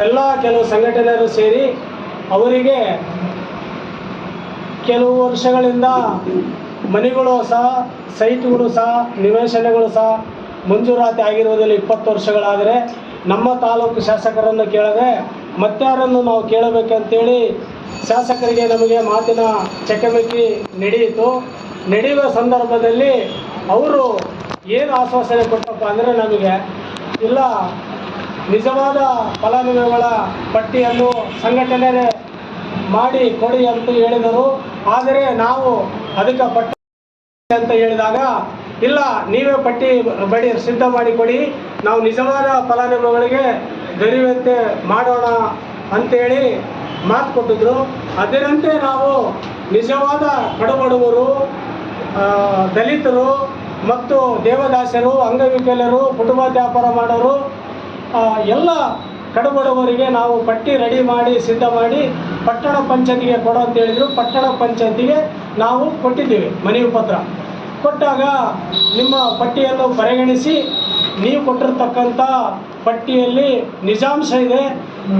ಎಲ್ಲ ಕೆಲವು ಸಂಘಟನೆಯರು ಸೇರಿ ಅವರಿಗೆ ಕೆಲವು ವರ್ಷಗಳಿಂದ ಮನೆಗಳು ಸಹ, ಸೈಟ್ಗಳು ಸಹ, ನಿವೇಶನಗಳು ಸಹ ಮಂಜೂರಾತಿ ಆಗಿರುವುದರಲ್ಲಿ ಇಪ್ಪತ್ತು ವರ್ಷಗಳಾದರೆ ನಮ್ಮ ತಾಲೂಕು ಶಾಸಕರನ್ನು ಕೇಳದೆ ಮತ್ತಾರನ್ನು ನಾವು ಕೇಳಬೇಕಂತೇಳಿ ಶಾಸಕರಿಗೆ ನಮಗೆ ಮಾತಿನ ಚಕಮಕಿ ನಡೆಯಿತು. ನಡೆಯುವ ಸಂದರ್ಭದಲ್ಲಿ ಅವರು ಏನು ಆಶ್ವಾಸನೆ ಕೊಟ್ಟಪ್ಪ ಅಂದರೆ ನಮಗೆ ಇಲ್ಲ ನಿಜವಾದ ಫಲಾನುಭವಿಗಳ ಪಟ್ಟಿಯನ್ನು ಸಂಘಟನೆ ಮಾಡಿ ಕೊಡಿ ಅಂತ ಹೇಳಿದರು. ಆದರೆ ನಾವು ಅದಕ್ಕೆ ಪಟ್ಟಿ ಅಂತ ಹೇಳಿದಾಗ, ಇಲ್ಲ, ನೀವೇ ಪಟ್ಟಿ ಬಡಿ ಸಿದ್ಧ ಮಾಡಿ ಕೊಡಿ ನಾವು ನಿಜವಾದ ಫಲಾನುಭವಿಗಳಿಗೆ ದೊರೆಯುವಂತೆ ಮಾಡೋಣ ಅಂತೇಳಿ ಮಾತು ಕೊಟ್ಟಿದ್ರು. ಅದರಂತೆ ನಾವು ನಿಜವಾದ ಕಡುಬಡವರು ದಲಿತರು ಮತ್ತು ದೇವದಾಸರು, ಅಂಗವಿಕಲರು, ಕುಟುಂಬ ವ್ಯಾಪಾರ ಮಾಡೋರು ಎಲ್ಲ ಕಡುಬಡವರಿಗೆ ನಾವು ಪಟ್ಟಿ ರೆಡಿ ಮಾಡಿ, ಸಿದ್ಧ ಮಾಡಿ ಪಟ್ಟಣ ಪಂಚಾಯತಿಗೆ ಕೊಡು ಅಂತ ಹೇಳಿದ್ರು. ಪಟ್ಟಣ ಪಂಚಾಯತಿಗೆ ನಾವು ಕೊಟ್ಟಿದ್ದೀವಿ ಮನವಿ ಪತ್ರ. ಕೊಟ್ಟಾಗ ನಿಮ್ಮ ಪಟ್ಟಿಯನ್ನು ಪರಿಗಣಿಸಿ ನೀವು ಕೊಟ್ಟಿರ್ತಕ್ಕಂಥ ಪಟ್ಟಿಯಲ್ಲಿ ನಿಜಾಂಶ ಇದೆ.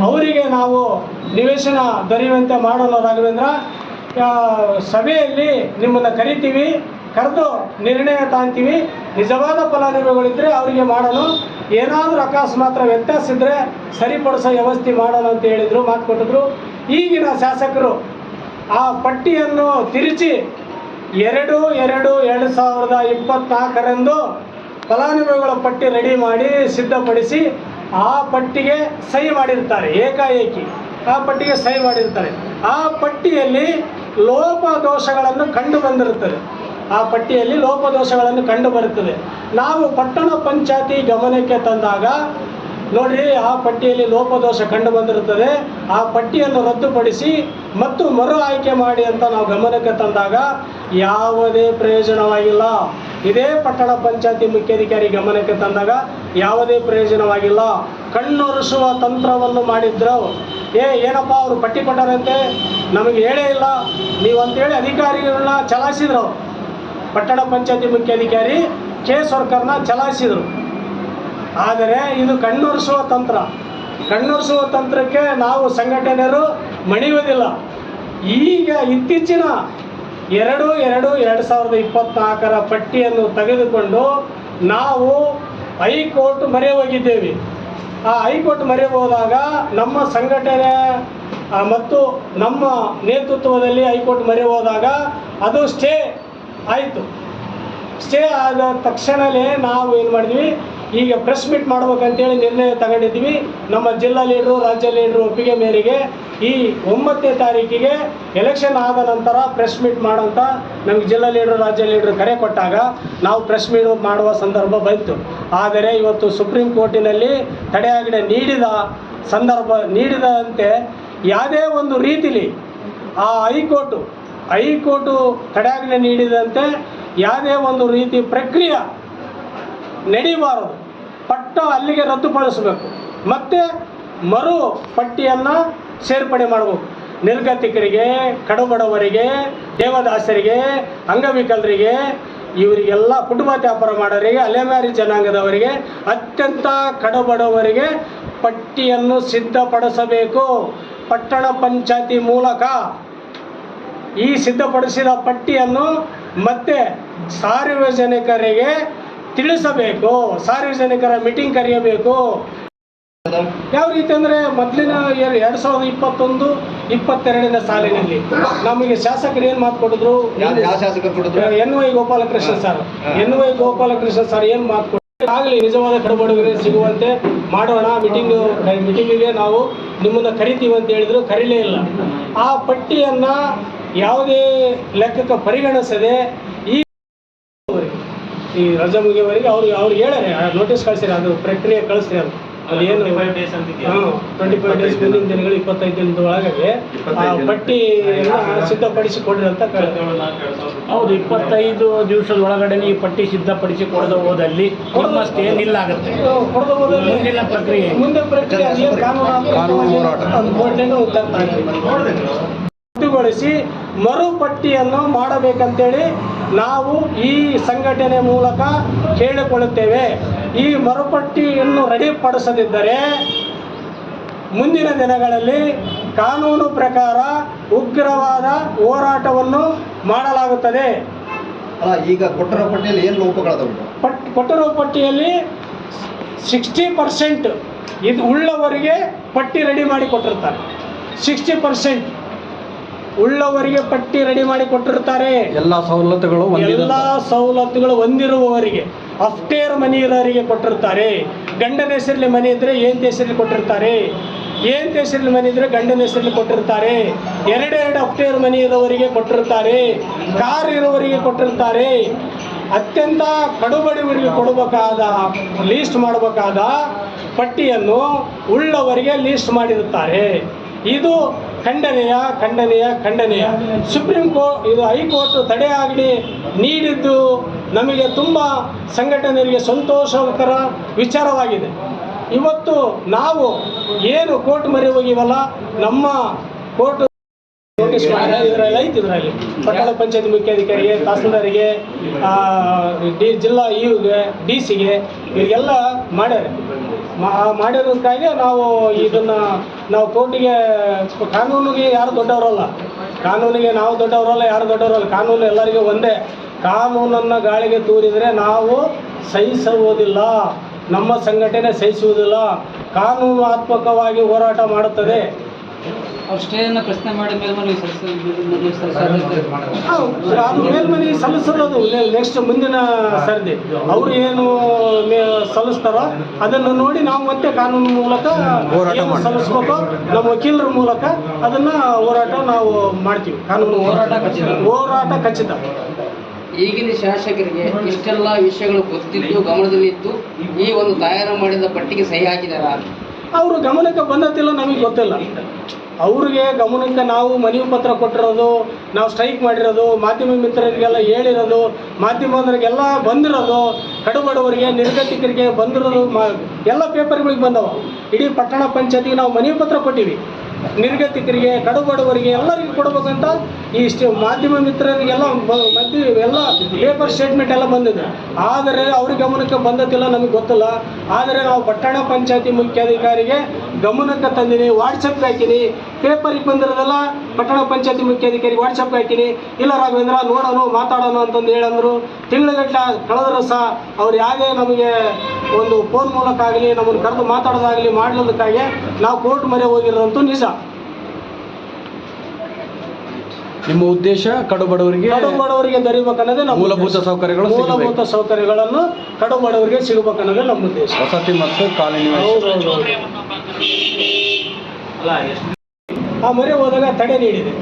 ಅವರಿಗೆ ನಾವು ನಿವೇಶನ ದೊರೆಯುವಂತೆ ಮಾಡಲು ರಾಘವೇಂದ್ರ. ಸಭೆಯಲ್ಲಿ ನಿಮ್ಮನ್ನು ಕರಿತೀವಿ. ಕರೆದು ನಿರ್ಣಯ ತಾಂತೀವಿ. ನಿಜವಾದ ಫಲಾನುಭವಿಗಳಿದ್ದರೆ ಅವರಿಗೆ ಮಾಡೋಣ. ಏನಾದರೂ ಅಕಸ್ಮಾತ್ರ ವ್ಯತ್ಯಾಸ ಇದ್ದರೆ ಸರಿಪಡಿಸೋ ವ್ಯವಸ್ಥೆ ಮಾಡೋಣ ಅಂತ ಹೇಳಿದರು, ಮಾತು ಕೊಟ್ಟಿದ್ರು. ಈಗಿನ ಶಾಸಕರು ಆ ಪಟ್ಟಿಯನ್ನು ತಿರುಚಿ ಎರಡು ಎರಡು ಎರಡು ಸಾವಿರದ ಇಪ್ಪತ್ತ್ನಾಲ್ಕರಂದು ಫಲಾನುಭವಿಗಳ ಪಟ್ಟಿ ರೆಡಿ ಮಾಡಿ ಸಿದ್ಧಪಡಿಸಿ ಆ ಪಟ್ಟಿಗೆ ಸಹಿ ಮಾಡಿರ್ತಾರೆ, ಏಕಾಏಕಿ. ಆ ಪಟ್ಟಿಗೆ ಸಹಿ ಮಾಡಿರ್ತಾರೆ. ಆ ಪಟ್ಟಿಯಲ್ಲಿ ಲೋಪದೋಷಗಳನ್ನು ಕಂಡು ಬಂದಿರುತ್ತದೆ. ಆ ಪಟ್ಟಿಯಲ್ಲಿ ಲೋಪದೋಷಗಳನ್ನು ಕಂಡು ಬರುತ್ತದೆ ನಾವು ಪಟ್ಟಣ ಪಂಚಾಯತಿ ಗಮನಕ್ಕೆ ತಂದಾಗ, ನೋಡ್ರಿ, ಆ ಪಟ್ಟಿಯಲ್ಲಿ ಲೋಪದೋಷ ಕಂಡು ಬಂದಿರುತ್ತದೆ ಆ ಪಟ್ಟಿಯನ್ನು ರದ್ದುಪಡಿಸಿ ಮತ್ತು ಮರು ಆಯ್ಕೆ ಮಾಡಿ ಅಂತ ನಾವು ಗಮನಕ್ಕೆ ತಂದಾಗ ಯಾವುದೇ ಪ್ರಯೋಜನವಾಗಿಲ್ಲ. ಇದೇ ಪಟ್ಟಣ ಪಂಚಾಯತಿ ಮುಖ್ಯಾಧಿಕಾರಿ ಗಮನಕ್ಕೆ ತಂದಾಗ ಯಾವುದೇ ಪ್ರಯೋಜನವಾಗಿಲ್ಲ. ಕಣ್ಣೊರೆಸುವ ತಂತ್ರವನ್ನು ಮಾಡಿದ್ರು. ಏ, ಏನಪ್ಪ, ಅವರು ಪಟ್ಟಿ ಕೊಟ್ಟಾರಂತೆ? ನಮಗೆ ಹೇಳೇ ಇಲ್ಲ. ನೀವು ಅಂತೇಳಿ ಅಧಿಕಾರಿಗಳನ್ನ ಚಲಾಯಿಸಿದ್ರು. ಪಟ್ಟಣ ಪಂಚಾಯತಿ ಮುಖ್ಯಾಧಿಕಾರಿ ಕೆ ಸರ್ಕಾರನ ಚಲಾಯಿಸಿದರು. ಆದರೆ ಇದು ಕಣ್ಣೊರೆಸುವ ತಂತ್ರ. ಕಣ್ಣೊರೆಸುವ ತಂತ್ರಕ್ಕೆ ನಾವು ಸಂಘಟನೆಯರು ಮಣಿಯುವುದಿಲ್ಲ. ಈಗ ಇತ್ತೀಚಿನ ಎರಡು ಎರಡು ಎರಡು ಸಾವಿರದ ಇಪ್ಪತ್ತ್ನಾಲ್ಕರ ಪಟ್ಟಿಯನ್ನು ತೆಗೆದುಕೊಂಡು ನಾವು ಹೈಕೋರ್ಟ್ ಮರೆ ಹೋಗಿದ್ದೇವೆ. ಆ ಹೈಕೋರ್ಟ್ ಮರೆ ಹೋದಾಗ ನಮ್ಮ ಸಂಘಟನೆ ಮತ್ತು ನಮ್ಮ ನೇತೃತ್ವದಲ್ಲಿ ಹೈಕೋರ್ಟ್ ಮರೆ ಹೋದಾಗ ಅದು ಸ್ಟೇ ಆಯಿತು. ಸ್ಟೇ ಆದ ತಕ್ಷಣವೇ ನಾವು ಏನು ಮಾಡಿದ್ವಿ, ಈಗ ಪ್ರೆಸ್ ಮೀಟ್ ಮಾಡ್ಬೇಕಂತೇಳಿ ನಿರ್ಣಯ ತಗೊಂಡಿದ್ವಿ ನಮ್ಮ ಜಿಲ್ಲಾ ಲೀಡ್ರು ರಾಜ್ಯ ಲೀಡ್ರು ಒಪ್ಪಿಗೆ ಮೇರೆಗೆ ಈ ಒಂಬತ್ತನೇ ತಾರೀಕಿಗೆ ಎಲೆಕ್ಷನ್ ಆದ ನಂತರ ಪ್ರೆಸ್ ಮೀಟ್ ಮಾಡೋಂಥ ನಮ್ಗೆ ಜಿಲ್ಲಾ ಲೀಡ್ರು ರಾಜ್ಯ ಲೀಡ್ರು ಕರೆ ಕೊಟ್ಟಾಗ ನಾವು ಪ್ರೆಸ್ ಮೀಟ್ ಮಾಡುವ ಸಂದರ್ಭ ಬಂತು. ಆದರೆ ಇವತ್ತು ಸುಪ್ರೀಂ ಕೋರ್ಟಿನಲ್ಲಿ ತಡೆಯಾಜ್ಞೆ ನೀಡಿದ ಸಂದರ್ಭ ನೀಡಿದಂತೆ ಯಾವುದೇ ಒಂದು ರೀತಿಲಿ ಆ ಹೈಕೋರ್ಟು ಹೈಕೋರ್ಟು ತಡೆಯಾಜ್ಞೆ ನೀಡಿದಂತೆ ಯಾವುದೇ ಒಂದು ರೀತಿ ಪ್ರಕ್ರಿಯೆ ನಡೀಬಾರದು. ಪಟ್ಟ ಅಲ್ಲಿಗೆ ರದ್ದುಪಡಿಸಬೇಕು. ಮತ್ತು ಮರು ಪಟ್ಟಿಯನ್ನು ಸೇರ್ಪಡೆ ಮಾಡಬೇಕು. ನಿರ್ಗತಿಕರಿಗೆ, ಕಡುಬಡವರಿಗೆ, ದೇವದಾಸರಿಗೆ, ಅಂಗವಿಕಲರಿಗೆ, ಇವರಿಗೆಲ್ಲ ಕುಟುಂಬ ವ್ಯಾಪಾರ ಮಾಡೋರಿಗೆ, ಅಲೆಮಾರಿ ಜನಾಂಗದವರಿಗೆ, ಅತ್ಯಂತ ಕಡುಬಡವರಿಗೆ ಪಟ್ಟಿಯನ್ನು ಸಿದ್ಧಪಡಿಸಬೇಕು. ಪಟ್ಟಣ ಪಂಚಾಯತಿ ಮೂಲಕ ಈ ಸಿದ್ಧಪಡಿಸಿದ ಪಟ್ಟಿಯನ್ನು ಮತ್ತೆ ಸಾರ್ವಜನಿಕರಿಗೆ ತಿಳಿಸಬೇಕು ಸಾರ್ವಜನಿಕರ ಮೀಟಿಂಗ್ ಕರೆಯಬೇಕು. ಯಾವ ರೀತಿ ಅಂದರೆ ಮೊದಲಿನ ಎರಡು ಸಾವಿರದ ಇಪ್ಪತ್ತೊಂದು ಇಪ್ಪತ್ತೆರಡನೇ ಸಾಲಿನಲ್ಲಿ ನಮಗೆ ಶಾಸಕರು ಏನು ಮಾತು ಕೊಟ್ಟಿದ್ರು N Y Gopalakrishna sir N Y Gopalakrishna sir ಏನು ಮಾತು ಕೊಟ್ಟರು ಆಗಲಿ ನಿಜವಾದ ಕಡುಬಡವರಿಗೆ ಸಿಗುವಂತೆ ಮಾಡೋಣ ಮೀಟಿಂಗ್ ಮೀಟಿಂಗಿಗೆ ನಾವು ನಿಮ್ಮನ್ನು ಕರಿತೀವಿ ಅಂತ ಹೇಳಿದ್ರು ಕರೀಲೇ ಇಲ್ಲ. ಆ ಪಟ್ಟಿಯನ್ನು ಯಾವುದೇ ಲೆಕ್ಕಕ್ಕೆ ಪರಿಗಣಿಸದೆ ಈ ಈ ರಜಾ ಮುಗಿಯವರೆಗೆ ಅವ್ರು ಅವ್ರಿಗೆ ಹೇಳಾರೆ ನೋಟಿಸ್ ಕಳಿಸಿರಿ ಅದು ಪ್ರಕ್ರಿಯೆ ಕಳಿಸ್ರಿ ಅದು ಅದೇನು ಟ್ವೆಂಟಿ ಫೈವ್ ಡೇಸ್ ಮುಂದಿನ ದಿನಗಳು ಇಪ್ಪತ್ತೈದು ದಿನದ ಒಳಗಾಗಿ ಆ ಪಟ್ಟಿಯನ್ನು ಸಿದ್ಧಪಡಿಸಿ ಕೊಡ್ರಿ ಅಂತ. ಹೌದು ಇಪ್ಪತ್ತೈದು ದಿವಸದ ಒಳಗಡೆ ಈ ಪಟ್ಟಿ ಸಿದ್ಧಪಡಿಸಿ ಕೊಡದ ಹೋದಲ್ಲಿ ನಿಮ್ಮ ಆಗುತ್ತೆ. ಕೊಡದ ಹೋದಲ್ಲಿ ಮುಂದಿನ ಪ್ರಕ್ರಿಯೆ. ಮುಂದೆ ಪ್ರಕ್ರಿಯೆ ಅದೇನು ಕಾನೂನು ಕಾನೂನು ಹೋರಾಟ. ಕೋರ್ಟಿನ ಉತ್ತರ ರದ್ದುಗೊಳಿಸಿ ಮರುಪಟ್ಟಿಯನ್ನು ಮಾಡಬೇಕಂತೇಳಿ ನಾವು ಈ ಸಂಘಟನೆ ಮೂಲಕ ಕೇಳಿಕೊಳ್ಳುತ್ತೇವೆ. ಈ ಮರುಪಟ್ಟಿಯನ್ನು ರೆಡಿಪಡಿಸದಿದ್ದರೆ ಮುಂದಿನ ದಿನಗಳಲ್ಲಿ ಕಾನೂನು ಪ್ರಕಾರ ಉಗ್ರವಾದ ಹೋರಾಟವನ್ನು ಮಾಡಲಾಗುತ್ತದೆ. ಈಗ ಕೊಟ್ಟಿರೋ ಪಟ್ಟಿಯಲ್ಲಿ ಏನು ಲೋಪಗಳು ಪಟ್ ಕೊಟ್ಟಿರೋ ಪಟ್ಟಿಯಲ್ಲಿ ಸಿಕ್ಸ್ಟಿ ಪರ್ಸೆಂಟ್ ಇದು ಉಳ್ಳವರಿಗೆ ಪಟ್ಟಿ ರೆಡಿ ಮಾಡಿ ಕೊಟ್ಟಿರ್ತಾರೆ. ಸಿಕ್ಸ್ಟಿ ಪರ್ಸೆಂಟ್ ಉಳ್ಳವರಿಗೆ ಪಟ್ಟಿ ರೆಡಿ ಮಾಡಿ ಕೊಟ್ಟಿರ್ತಾರೆ. ಎಲ್ಲ ಸವಲತ್ತುಗಳು ಎಲ್ಲ ಸವಲತ್ತುಗಳು ಹೊಂದಿರುವವರಿಗೆ ಅಫ್ಟೇರ್ ಮನಿ ಇರೋರಿಗೆ ಕೊಟ್ಟಿರ್ತಾರೆ. ಗಂಡನ ಹೆಸರಲ್ಲಿ ಮನೆ ಇದ್ರೆ ಏನ್ ಹೆಸರಲ್ಲಿ ಕೊಟ್ಟಿರ್ತಾರೆ. ಏನ್ ಹೆಸರಲ್ಲಿ ಮನೆ ಇದ್ರೆ ಗಂಡನ ಹೆಸರಲ್ಲಿ ಕೊಟ್ಟಿರ್ತಾರೆ. ಎರಡೆರಡು ಅಫ್ಟೇರ್ ಮನಿ ಇರೋವರಿಗೆ ಕೊಟ್ಟಿರ್ತಾರೆ. ಕಾರ್ ಇರೋವರಿಗೆ ಕೊಟ್ಟಿರ್ತಾರೆ. ಅತ್ಯಂತ ಕಡುಬಡವರಿಗೆ ಕೊಡಬೇಕಾದ ಲೀಸ್ಟ್ ಮಾಡಬೇಕಾದ ಪಟ್ಟಿಯನ್ನು ಉಳ್ಳವರಿಗೆ ಲೀಸ್ಟ್ ಮಾಡಿರುತ್ತಾರೆ. ಇದು ಖಂಡನೆಯ ಖಂಡನೆಯ ಖಂಡನೆಯ. ಸುಪ್ರೀಂ ಕೋರ್ಟ್ ಇದು ಹೈಕೋರ್ಟ್ ತಡೆಯಾಗಲಿ ನೀಡಿದ್ದು ನಮಗೆ ತುಂಬ ಸಂಘಟನೆಗೆ ಸಂತೋಷಕರ ವಿಚಾರವಾಗಿದೆ. ಇವತ್ತು ನಾವು ಏನು ಕೋರ್ಟ್ ಮರೆ ಹೋಗಿವಲ್ಲ ನಮ್ಮ ಕೋರ್ಟ್ ನೋಟಿಸ್ ಇದರಲ್ಲಿ ಪಟ್ಟಣ ಪಂಚಾಯತ್ ಮುಖ್ಯಾಧಿಕಾರಿಗೆ, ತಹಸೀಲ್ದಾರಿಗೆ ಡಿ, ಜಿಲ್ಲಾ ಇಗೆ ಡಿ ಸಿಗೆ ಇವರಿಗೆಲ್ಲ ಮಾಡ್ಯಾರ. ಮಾಡಿರೋದಕ್ಕಾಗಿ ನಾವು ಇದನ್ನು, ನಾವು ಕೋರ್ಟಿಗೆ, ಕಾನೂನಿಗೆ ಯಾರು ದೊಡ್ಡವರಲ್ಲ. ಕಾನೂನಿಗೆ ನಾವು ದೊಡ್ಡವರಲ್ಲ, ಯಾರು ದೊಡ್ಡವರಲ್ಲ. ಕಾನೂನು ಎಲ್ಲರಿಗೂ ಒಂದೇ. ಕಾನೂನನ್ನು ಗಾಳಿಗೆ ತೂರಿದರೆ ನಾವು ಸಹಿಸುವುದಿಲ್ಲ ನಮ್ಮ ಸಂಘಟನೆ ಸಹಿಸುವುದಿಲ್ಲ. ಕಾನೂನಾತ್ಮಕವಾಗಿ ಹೋರಾಟ ಮಾಡುತ್ತದೆ. ಅವ್ರು ಸ್ಟೇಯನ್ನು ಪ್ರಶ್ನೆ ಮಾಡಿ ಮೇಲ್ಮನವಿ ಸಲ್ಲಿಸ ಹೌದು, ಅದು ಮೇಲ್ಮನೆ ಸಲ್ಲಿಸೋದು ನೆಕ್ಸ್ಟ್ ಮುಂದಿನ ಸರ್ದಿ. ಅವರು ಏನು ಸಲ್ಲಿಸ್ತಾರೋ ಅದನ್ನು ನೋಡಿ ನಾವು ಮತ್ತೆ ಕಾನೂನು ಮೂಲಕ ಹೋರಾಟ ಮಾಡ್ತೀವಿ. ಸಲ್ಲಿಸ್ಬೇಕು ನಮ್ಮ ವಕೀಲರ ಮೂಲಕ ಅದನ್ನ ಹೋರಾಟ ನಾವು ಮಾಡ್ತೀವಿ. ಕಾನೂನು ಹೋರಾಟ ಖಚಿತ. ಹೋರಾಟ ಖಚಿತ. ಈಗಿನ ಶಾಸಕರಿಗೆ ಇಷ್ಟೆಲ್ಲ ವಿಷಯಗಳು ಗೊತ್ತಿದ್ದು ಗಮನದಲ್ಲಿತ್ತು ಈ ಒಂದು ತಯಾರು ಮಾಡಿದ ಪಟ್ಟಿಗೆ ಸಹಿ ಹಾಕಿದಾರ? ಅವರು ಗಮನಕ್ಕೆ ಬಂದತ್ತಿಲ್ಲ ನಮಗೆ ಗೊತ್ತಿಲ್ಲ. ಅವ್ರಿಗೆ ಗಮನಕ್ಕೆ ನಾವು ಮನವಿ ಪತ್ರ ಕೊಟ್ಟಿರೋದು, ನಾವು ಸ್ಟ್ರೈಕ್ ಮಾಡಿರೋದು, ಮಾಧ್ಯಮ ಮಿತ್ರರಿಗೆಲ್ಲ ಹೇಳಿರೋದು, ಮಾಧ್ಯಮದವರಿಗೆಲ್ಲ ಬಂದಿರೋದು, ಕಡುಬಡವರಿಗೆ, ನಿರ್ಗತಿಕರಿಗೆ ಬಂದಿರೋದು ಮಾ ಎಲ್ಲ ಪೇಪರ್ಗಳಿಗೆ ಬಂದವ. ಇಡೀ ಪಟ್ಟಣ ಪಂಚಾಯತಿಗೆ ನಾವು ಮನವಿ ಪತ್ರ ಕೊಟ್ಟಿವಿ. ನಿರ್ಗತಿಕರಿಗೆ ಕಡುಬಡವರಿಗೆ ಎಲ್ಲರಿಗೂ ಕೊಡಬೇಕಂತ ಈ ಮಾಧ್ಯಮ ಮಿತ್ರರಿಗೆಲ್ಲ ಮಧ್ಯೆ ಎಲ್ಲ ಪೇಪರ್ ಸ್ಟೇಟ್ಮೆಂಟ್ ಎಲ್ಲ ಬಂದಿದೆ. ಆದರೆ ಅವ್ರ ಗಮನಕ್ಕೆ ಬಂದತ್ತಿಲ್ಲ ನಮಗೆ ಗೊತ್ತಿಲ್ಲ. ಆದರೆ ನಾವು ಪಟ್ಟಣ ಪಂಚಾಯತಿ ಮುಖ್ಯಾಧಿಕಾರಿಗೆ ಗಮನಕ್ಕೆ ತಂದೀನಿ ವಾಟ್ಸಪ್ಗೆ ಹಾಕಿನಿ. ಪೇಪರಿಗೆ ಬಂದಿರೋದೆಲ್ಲ ಪಟ್ಟಣ ಪಂಚಾಯತಿ ಮುಖ್ಯಾಧಿಕಾರಿ ವಾಟ್ಸಪ್ಗೆ ಹಾಕಿನಿ. ಇಲ್ಲ ರಾಘವೇಂದ್ರ ನೋಡೋಣ ಮಾತಾಡೋಣ ಅಂತಂದು ಹೇಳಂದ್ರು. ತಿಂಗಳಗಟ್ಟ ಕಳೆದ್ರು ಸಹ ಅವ್ರು ಯಾವುದೇ ನಮಗೆ ಒಂದು ಫೋನ್ ಮೂಲಕ ಆಗಲಿ ನಮ್ಮನ್ನು ಕರೆದು ಮಾತಾಡೋದಾಗಲಿ ಮಾಡಲಿದ್ದಕ್ಕಾಗಿ ನಾವು ಕೋರ್ಟ್ ಮೊರೆ ಹೋಗಿರೋದಂತೂ ನಿಜ. ನಿಮ್ಮ ಉದ್ದೇಶ ಕಡು ಬಡವರಿಗೆ ಕಡು ಬಡವರಿಗೆ ದೊರೀಬೇಕನ್ನೋದೇ ನಮ್ಮ ಮೂಲಭೂತ. ಸೌಕರ್ಯಗಳು ಮೂಲಭೂತ ಸೌಕರ್ಯಗಳನ್ನು ಕಡುಬಡವರಿಗೆ ಸಿಗಬೇಕನ್ನೋದೇ ನಮ್ಮ ಉದ್ದೇಶ. ವಸತಿ ಮತ್ತು ಕಾಲೋನಿ ಆ ಮೊರೆ ಹೋದಾಗ ತಡೆ ನೀಡಿದೆ.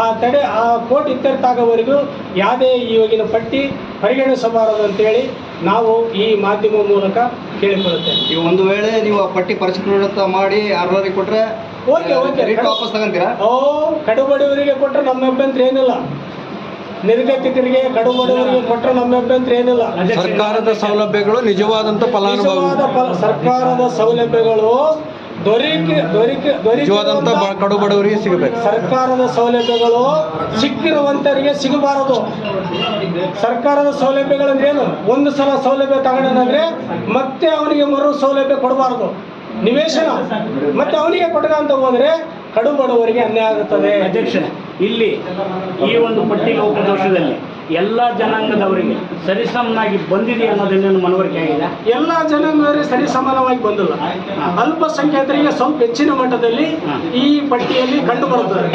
ಆ ತಡೆ ಆ ಕೋರ್ಟ್ ಇತ್ಯರ್ಥ ಆಗೋವರೆಗೂ ಯಾವುದೇ ಈವಾಗಿನ ಪಟ್ಟಿ ಪರಿಗಣಿಸಬಾರದು ಅಂತೇಳಿ ನಾವು ಈ ಮಾಧ್ಯಮ ಮೂಲಕ ಕೇಳಿಕೊಳ್ಳುತ್ತೇವೆ. ನೀವು ಒಂದು ವೇಳೆ ನೀವು ಆ ಪಟ್ಟಿ ಪರಿಷ್ಕೃತ ಮಾಡಿ ಅರ್ಹರಿಗೆ ಕೊಟ್ಟರೆ ಓಕೆ ಓಕೆ. ರೇಟ್ ವಾಪಸ್ ತಗೊಂತೀರಾ? ಓ ಕಡುಬಡವರಿಗೆ ಕೊಟ್ಟರೆ ನಮ್ಮ ಅಭ್ಯಂತರ ಏನಿಲ್ಲ. ನಿರ್ಗತಿಕರಿಗೆ ಕಡುಬಡವರಿಗೆ ಕೊಟ್ಟರೆ ನಮ್ಮ ಅಭ್ಯಂತರ ಏನಿಲ್ಲ. ಸರ್ಕಾರದ ಸೌಲಭ್ಯಗಳು ನಿಜವಾದಂತ ಫಲಾನುಭವಿ ನಿಜವಾದ ಸರ್ಕಾರದ ಸೌಲಭ್ಯಗಳು ದೊರಕಿ ದೊರಕಿರುವಂತ ಕಡು ಬಡವರಿಗೆ ಸಿಗಬೇಕು. ಸರ್ಕಾರದ ಸೌಲಭ್ಯಗಳು ಸಿಕ್ಕಿರುವಂತರಿಗೆ ಸಿಗಬಾರದು. ಸರ್ಕಾರದ ಸೌಲಭ್ಯಗಳಂದ್ರೆ ಏನು ಒಂದು ಸಲ ಸೌಲಭ್ಯ ತಗೊಂಡಂದ್ರೆ ಮತ್ತೆ ಅವನಿಗೆ ಮರು ಸೌಲಭ್ಯ ಕೊಡಬಾರದು. ನಿವೇಶನ. ಮತ್ತೆ ಅವನಿಗೆ ಕೊಟ್ಟಗ ಅಂತ ಹೋದ್ರೆ ಕಡು ಬಡವರಿಗೆ ಅನ್ಯಾಯ ಆಗುತ್ತದೆ. ಅಧ್ಯಕ್ಷ ಇಲ್ಲಿ ಈ ಒಂದು ಪಟ್ಟಿ ಲೋಪದೋಷದಲ್ಲಿ ಎಲ್ಲ ಜನಾಂಗದವರಿಗೆ ಸರಿಸಮನಾಗಿ ಬಂದಿದೆ ಅನ್ನೋದನ್ನೇನು ಮನವರಿಕೆ ಆಗಿದೆ. ಎಲ್ಲ ಜನಾಂಗದವರಿಗೆ ಸರಿಸಮಾನವಾಗಿ ಬಂದಿಲ್ಲ. ಅಲ್ಪಸಂಖ್ಯಾತರಿಗೆ ಸ್ವಲ್ಪ ಹೆಚ್ಚಿನ ಮಟ್ಟದಲ್ಲಿ ಈ ಪಟ್ಟಿಯಲ್ಲಿ ಕಂಡು ಬರುತ್ತದೆ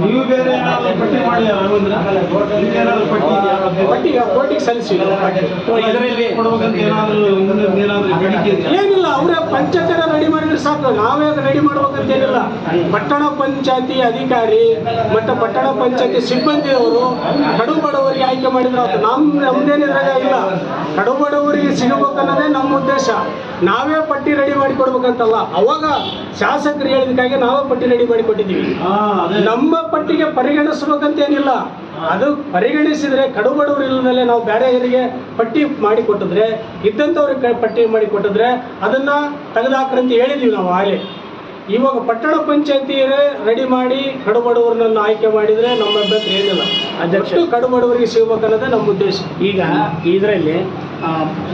ನೀವು ಬೇರೆ ಪಟ್ಟಿ ಮಾಡಿ ರವೀಂದ್ರ? ಪಟ್ಟಿ ಪಟ್ಟಿ ಕೋರ್ಟಿಗೆ ಸಲ್ಲಿಸಿ. ಇದರಲ್ಲಿ? ಏನಿಲ್ಲ ಅವರೇ ಪಂಚಾಯತ ರೆಡಿ ಮಾಡಿದ್ರೆ ಸಾಕು. ನಾವೇ ರೆಡಿ ಮಾಡ್ಬೇಕಂತ ಏನಿಲ್ಲ. ಪಟ್ಟಣ ಪಂಚಾಯತಿ ಅಧಿಕಾರಿ ಮತ್ತು ಪಟ್ಟಣ ಪಂಚಾಯತಿ ಸಿಬ್ಬಂದಿಯವರು ಕಡು ಬಡವರಿಗೆ ಆಯ್ಕೆ ಮಾಡಿದ್ರು ಅದು ನಮ್ಮ ನಮ್ದೇನಿದ್ರಾಗ ಇಲ್ಲ. ಕಡು ಬಡವರಿಗೆ ಸಿಗಬೇಕನ್ನೋದೇ ನಮ್ಮ ಉದ್ದೇಶ. ನಾವೇ ಪಟ್ಟಿ ರೆಡಿ ಮಾಡಿ ಕೊಡ್ಬೇಕಂತಲ್ಲ. ಅವಾಗ ಶಾಸಕರು ಹೇಳಿದಕ್ಕಾಗಿ ನಾವೇ ಪಟ್ಟಿ ರೆಡಿ ಮಾಡಿ ಕೊಟ್ಟಿದ್ದೀವಿ. ನಮ್ಮ ಪಟ್ಟಿಗೆ ಪರಿಗಣಿಸ್ಬೇಕಂತ ಏನಿಲ್ಲ ಅದು ಪರಿಗಣಿಸಿದ್ರೆ ಕಡು ಬಡವರು ಇಲ್ಲದಲ್ಲೇ ನಾವು ಬೇರೆಯವರಿಗೆ ಪಟ್ಟಿ ಮಾಡಿ ಕೊಟ್ಟಿದ್ರೆ ಇದ್ದಂಥವ್ರಿಗೆ ಪಟ್ಟಿ ಮಾಡಿ ಕೊಟ್ಟಿದ್ರೆ ಅದನ್ನ ತೆಗೆದಾಕ್ರಂತ ಹೇಳಿದ್ದೀವಿ ಹೇಳಿದ್ವಿ ನಾವು ಆಗಲೇ. ಇವಾಗ ಪಟ್ಟಣ ಪಂಚಾಯತಿಯರೇ ರೆಡಿ ಮಾಡಿ ಕಡು ಬಡವರನ್ನ ಆಯ್ಕೆ ಮಾಡಿದ್ರೆ ನಮ್ಮ ಅಭ್ಯರ್ಥಿ ಏನಿಲ್ಲ. ಅಧ್ಯಕ್ಷ. ಕಡುಬಡವರಿಗೆ ಕಡು ಬಡವರಿಗೆ ಸಿಗ್ಬೇಕನ್ನೋದೇ ನಮ್ಮ ಉದ್ದೇಶ. ಈಗ ಇದರಲ್ಲಿ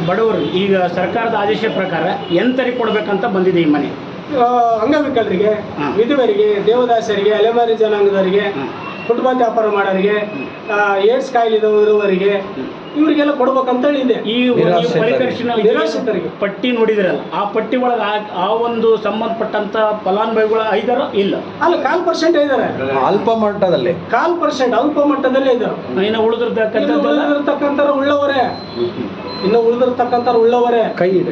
ಬಡವರು ಈಗ ಸರ್ಕಾರದ ಆದೇಶ ಪ್ರಕಾರ ಎಂತರಿಗೆ ಕೊಡಬೇಕಂತ ಬಂದಿದೆ ಈ ಮನೆ? ಅಂಗವಿಕಲರಿಗೆ. ವಿಧವರಿಗೆ ದೇವದಾಸರಿಗೆ ಅಲೆಮಾರಿ ಜನಾಂಗದವರಿಗೆ ಫುಟ್ಬಾಲ್ ವ್ಯಾಪಾರ ಮಾಡೋರಿಗೆ ಏಡ್ಸ್ ಕಾಯಿಲೆ ಇರುವವರಿಗೆ ಇವರಿಗೆಲ್ಲ ಕೊಡ್ಬೇಕಂತೇಳಿ ಇದೆ. ಈ ನಿರಾಶ್ರಿತರಿಗೆ. ಪಟ್ಟಿ ನೋಡಿದ್ರಲ್ಲ ಆ ಪಟ್ಟಿ ಒಳಗೆ ಆ- ಆ ಒಂದು ಸಂಬಂಧಪಟ್ಟಂತ ಫಲಾನುಭವಿಗಳ ಐದಾರ? ಇಲ್ಲ. ಅಲ್ಲ ಕಾಲ್ ಪರ್ಸೆಂಟ್ ಇದ್ದಾರೆ ಅಲ್ಪ ಮಟ್ಟದಲ್ಲಿ. ಕಾಲ್ ಪರ್ಸೆಂಟ್ ಅಲ್ಪ ಮಟ್ಟದಲ್ಲೇ ಇದ್ದಾರೆ ಇನ್ನು ಉಳಿದಿರ್ತಕ್ಕಂಥ ಉಳ್ಳವರೇ. ಇನ್ನು ಉಳಿದಿರ್ತಕ್ಕಂಥ ಉಳ್ಳವರೇ. ಕೈ ಇದೆ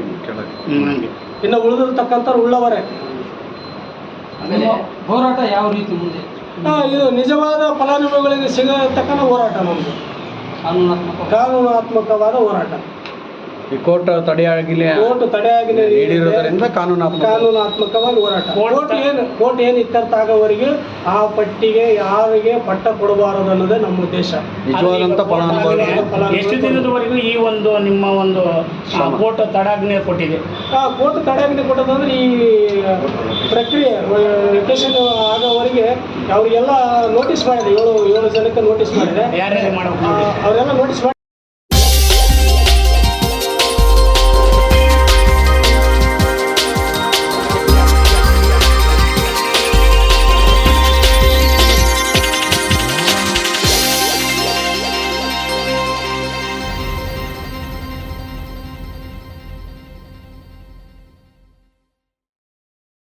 ಇನ್ನು ಉಳಿದಿರ್ತಕ್ಕಂಥ ಉಳ್ಳವರೇ. ಹೋರಾಟ ಯಾವ ರೀತಿ ಮುಂದೆ? ಆ, ಇದು ನಿಜವಾದ ಫಲಾನುಭವಿಗಳಿಗೆ ಸಿಗತಕ್ಕಂಥ ಹೋರಾಟ ನಮ್ಮದು ಕಾನೂನಾತ್ಮಕ ಕಾನೂನಾತ್ಮಕವಾದ ಹೋರಾಟ. ಈ ಕೋರ್ಟ್ ತಡೆಯಾಗಿಲಿ ಕೋರ್ಟ್ ತಡೆಯಾಗಿಲ್ಲ ನೀಡಿರುವುದರಿಂದ ಕಾನೂನಾತ್ಮಕ ಕಾನೂನಾತ್ಮಕವಾಗಿ ಹೋರಾಟ. ಕೋರ್ಟ್ ಏನು ಕೋರ್ಟ್ ಏನು ಇತ್ತರ್ಥ ಆಗೋವರೆಗೆ ಆ ಪಟ್ಟಿಗೆ ಯಾರಿಗೆ ಪಟ್ಟ ಕೊಡಬಾರದು ಅನ್ನೋದೇ ನಮ್ಮ ಉದ್ದೇಶ. ನಿಜವಾದಂತ ಎಷ್ಟು ದಿನದವರೆಗೂ ಈ ಒಂದು ನಿಮ್ಮ ಒಂದು ಕೋರ್ಟ್ ತಡಾಗ್ನೆ ಕೊಟ್ಟಿದೆ? ಆ ಕೋರ್ಟ್ ತಡೆಯಾಜ್ಞೆ ಕೊಟ್ಟದಂದ್ರೆ ಈ ಪ್ರಕ್ರಿಯೆ ವೆಕೇಶನ್ ಆಗೋವರೆಗೆ ಅವರಿಗೆಲ್ಲ ನೋಟಿಸ್ ಮಾಡಿದೆ. ಏಳು ಏಳು ಜನಕ್ಕೆ ನೋಟಿಸ್ ಮಾಡಿದೆ. ಯಾರ್ಯಾರು ಮಾಡಬೇಕು? ಅವರೆಲ್ಲ ನೋಟಿಸ್ ಮಾಡಿ